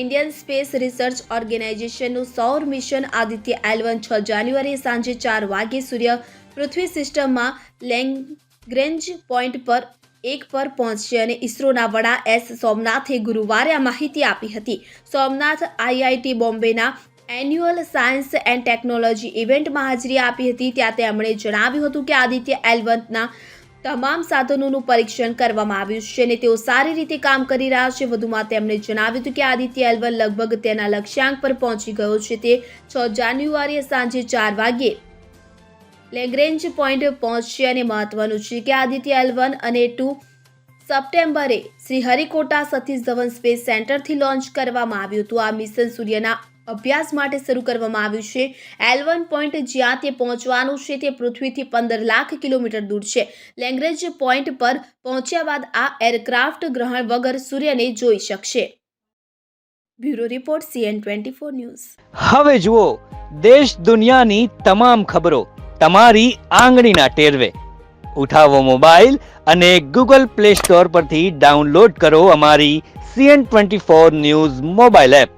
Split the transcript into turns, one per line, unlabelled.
Indian space research ઓર્ગેનાઇઝેશનનું સૌર mission Aditya L1 છ જાન્યુઆરી સાંજે ચાર વાગ્યે સૂર્ય પૃથ્વી સિસ્ટમમાં લેંગ્રેન્જ પોઈન્ટ પર એક પર પહોંચશે અને ઇસરોના વડા એસ સોમનાથે ગુરુવારે આ માહિતી આપી હતી. સોમનાથ આઈઆઈટી બોમ્બેના એન્યુઅલ સાયન્સ એન્ડ ટેકનોલોજી ઇવેન્ટમાં હાજરી આપી હતી. ત્યાં તેમણે જણાવ્યું હતું કે આદિત્ય એલવનના તમામ સાધનોનું પરીક્ષણ કરવામાં આવ્યું છે અને તેઓ સારી રીતે કામ કરી રહ્યા છે. વધુમાં તેમણે જણાવ્યું હતું કે આદિત્ય એલવન લગભગ તેના લક્ષ્યાંક પર પહોંચી ગયો છે. તે છ જાન્યુઆરીએ સાંજે ચાર વાગ્યે લેગ્રેન્જ પોઈન્ટ પહોંચશે અને મહત્વનું છે કે આદિત્ય એલવન અને ટુ સપ્ટેમ્બરે શ્રી હરિકોટા સતીશ ધવન સ્પેસ સેન્ટરથી લોન્ચ કરવામાં આવ્યું હતું. આ મિશન સૂર્યના અભ્યાસ માટે શરૂ કરવામાં આવ્યું છે. એલવન પોઈન્ટ જ્યાં તે પહોંચવાનું છે તે પૃથ્વીથી પંદર લાખ કિલોમીટર દૂર છે. લેંગ્રેજ પોઈન્ટ પર પહોંચ્યા બાદ આ એરક્રાફ્ટ ગ્રહણ વગર સૂર્યને જોઈ શકશે. Bureau report CN twenty four news.
હવે જુઓ, દેશ દુનિયાની તમામ ખબરો તમારી આંગળીના ટેરવે. ઉઠાવો મોબાઈલ અને ગૂગલ પ્લે સ્ટોર પરથી ડાઉનલોડ કરો અમારી CN twenty four news mobile app.